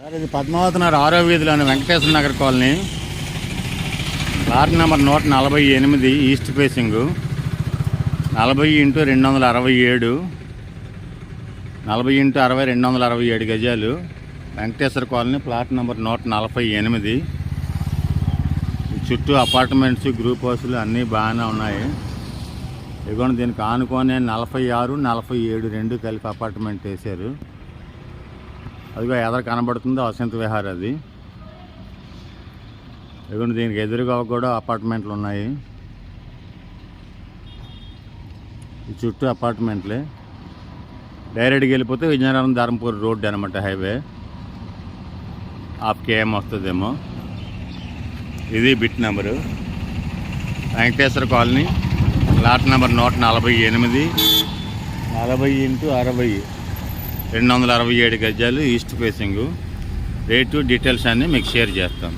Sir ఇది పద్మావతి నగర్ ఆరో వీధిలోని Venkateswara Nagar colony. Plot number నూట నలభై ఎనిమిది ఈస్ట్ ఫేసింగ్. నలభై ఇంటూ రెండు వందల అరవై ఏడు. నలభై ఇంటూ అరవై రెండు వందల అరవై ఏడు గజాలు. వెంకటేశ్వర కాలనీ ప్లాట్ నెంబర్ నూట నలభై ఎనిమిది. చుట్టూ అపార్ట్మెంట్స్ గ్రూప్ హౌస్లు అన్నీ బాగానే ఉన్నాయి. ఇదిగోండి దీనికి ఆనుకొని నలభై ఆరు నలభై ఏడు రెండు కలిపి అపార్ట్మెంట్ వేశారు. అదిగో ఎదర కనబడుతుందో వసంత విహార్ అది. ఇదిగోండి దీనికి ఎదురుగా కూడా అపార్ట్మెంట్లు ఉన్నాయి. ఈ చుట్టూ అపార్ట్మెంట్లే. డైరెక్ట్గా వెళ్ళిపోతే విజయనగరం ధర్మపూర్ రోడ్ అనమాట హైవే. ఆఫ్ కేఎం వస్తుందేమో. ఇది bit number. Venkateswara colony lot number నూట నలభై ఎనిమిది నలభై ఇంటూ అరవై. రెండు వందల అరవై ఏడు గజాలు ఈస్ట్ ఫేసింగు. రేటు డీటెయిల్స్ అన్నీ మీకు షేర్ చేస్తాం.